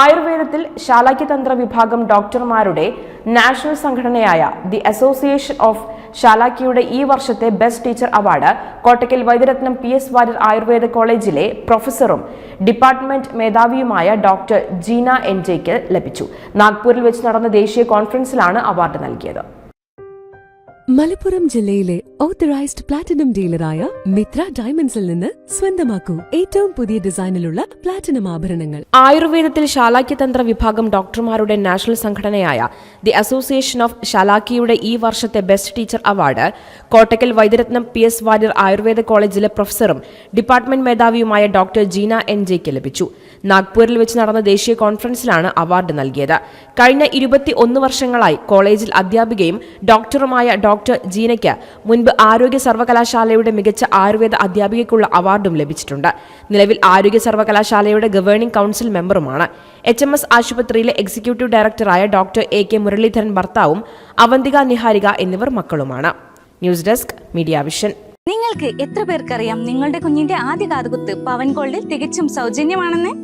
ആയുർവേദത്തിൽ ശാലാക്യതന്ത്ര വിഭാഗം ഡോക്ടർമാരുടെ നാഷണൽ സംഘടനയായ ദി അസോസിയേഷൻ ഓഫ് ശാലാക്യയുടെ ഈ വർഷത്തെ best teacher award Kottakkal Vaidyaratnam P S Warrier Ayurveda കോളേജിലെ പ്രൊഫസറും ഡിപ്പാർട്ട്മെന്റ് മേധാവിയുമായ ഡോക്ടർ ജീന എൻ ജെക്ക് ലഭിച്ചു. നാഗ്പൂരിൽ വെച്ച് നടന്ന ദേശീയ കോൺഫറൻസിലാണ് അവാർഡ് നൽകിയത്. മലപ്പുറം ജില്ലയിലെ ഓത്തറൈസ്ഡ് പ്ലാറ്റിനം ഡീലറായ മിത്ര ഡയമണ്ട്സിൽ നിന്ന് സ്വന്തമാക്കൂ. ഏറ്റവും പുതിയ ഡിസൈനിലുള്ള പ്ലാറ്റിനം ആഭരണങ്ങൾ. ആയുർവേദത്തിൽ ശാലാക്യതന്ത്ര വിഭാഗം ഡോക്ടർമാരുടെ നാഷണൽ സംഘടനയായ ദി അസോസിയേഷൻ ഓഫ് ശാലാക്കിയുടെ ഈ വർഷത്തെ best teacher award Kottakkal Vaidyaratnam P S Warrier Ayurveda കോളേജിലെ പ്രൊഫസറും ഡിപ്പാർട്ട്മെന്റ് മേധാവിയുമായ ഡോക്ടർ ജീന എൻ ജെക്ക് ലഭിച്ചു. നാഗ്പൂരിൽ വെച്ച് നടന്ന ദേശീയ കോൺഫറൻസിലാണ് അവാർഡ് നൽകിയത്. കഴിഞ്ഞ ഇരുപത്തി ഒന്ന് വർഷങ്ങളായി കോളേജിൽ അധ്യാപികയും ഡോക്ടറുമായ ഡോക്ടർ ജീനയ്ക്ക് മുൻപ് ആരോഗ്യ സർവകലാശാലയുടെ മികച്ച ആയുർവേദ അധ്യാപികയ്ക്കുള്ള അവാർഡും ലഭിച്ചിട്ടുണ്ട്. നിലവിൽ ആരോഗ്യ സർവകലാശാലയുടെ ഗവേണിംഗ് കൗൺസിൽ മെമ്പറുമാണ്. എച്ച് എം എസ് ആശുപത്രിയിലെ എക്സിക്യൂട്ടീവ് ഡയറക്ടറായ ഡോക്ടർ എ കെ മുരളീധരൻ ഭർത്താവും അവന്തിക നിഹാരിക എന്നിവർ മക്കളുമാണ്. News desk media vision. നിങ്ങൾക്ക് എത്ര പേർക്കറിയാം നിങ്ങളുടെ കുഞ്ഞിന്റെ ആദ്യ കാതുകുത്ത് പവൻ ഗോൾഡിൽ തികച്ചും സൗജന്യമാണെന്ന്?